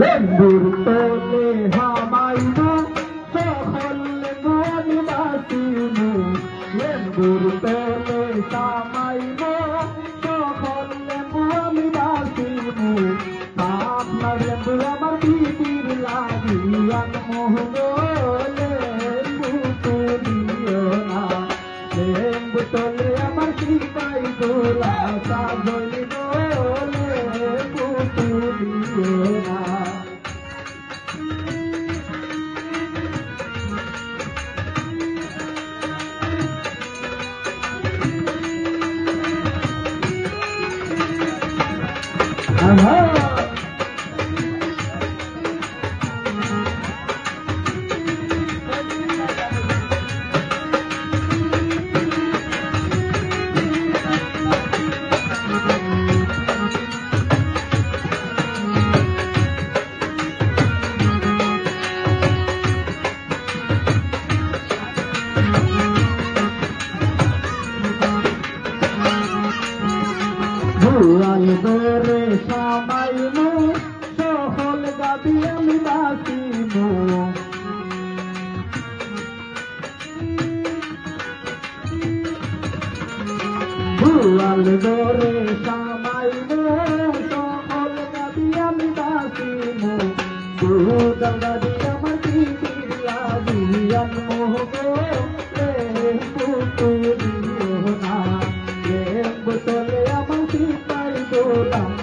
লেম্বুর তোলে হামাইনু সকল লেম্বু বাসিনু লেম্বুর তোলে সামাইনু সকল আমি বাসিনু আপনার লেম্বু আমার দিদির লাগিয়ান মোহন লেম্বু তুলিও না। লেম্বু তোলে আমার সিপাই গোলা সাজলিন Mama. ভুয়াল দরে সামাইনু সহল গাবি আমি বাসিনু ভুয়াল দরে সামাইনু সহল গাবি আমি বাসিনু দুর্গা গাবি আমার না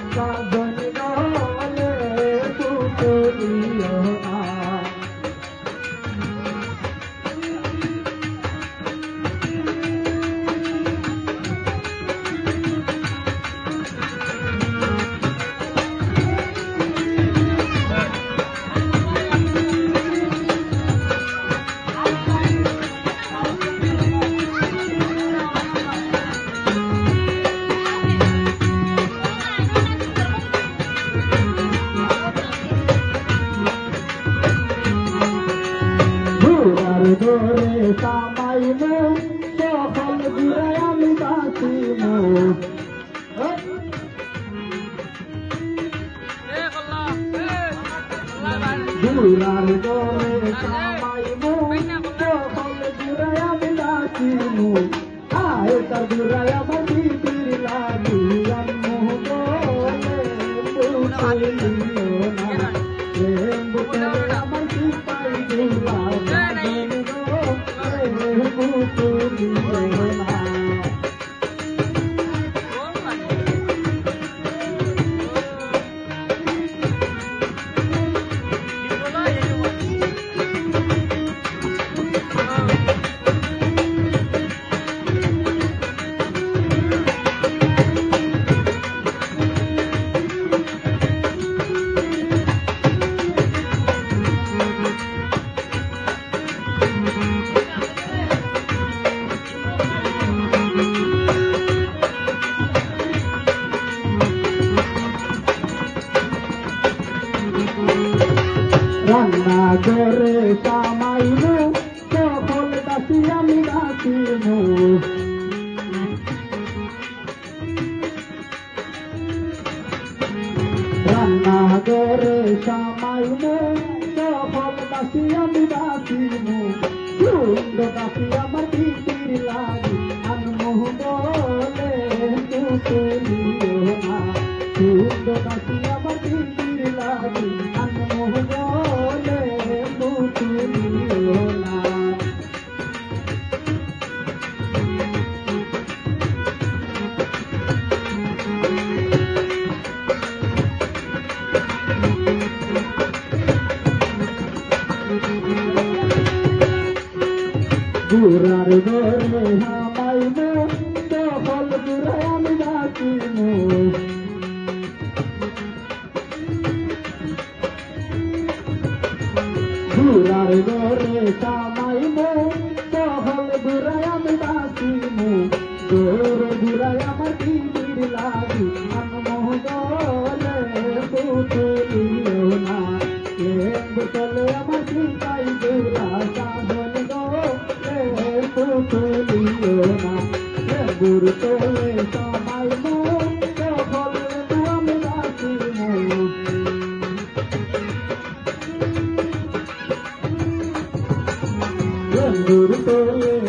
ঘুরার দরে সামাইনু সফল ঘুরে আমি আয় তার ঘুরে আমার দিদির লাগিয়ান মোহনে পুতুলিও না। লেম্বু তলে আমার সিপাই দুলা পুতুলিও না। করে কামাইনু সকল দাসি আমি দাসিনু রান্না করে কামাইনু সকল দাসি আমি দাসিনু সুন্দর দাসি আমার দিদির লাগি আনমোহ বলে তুলিও ঘুরার ঘরে ময়ূর চলে সবাই ময়ূর চলে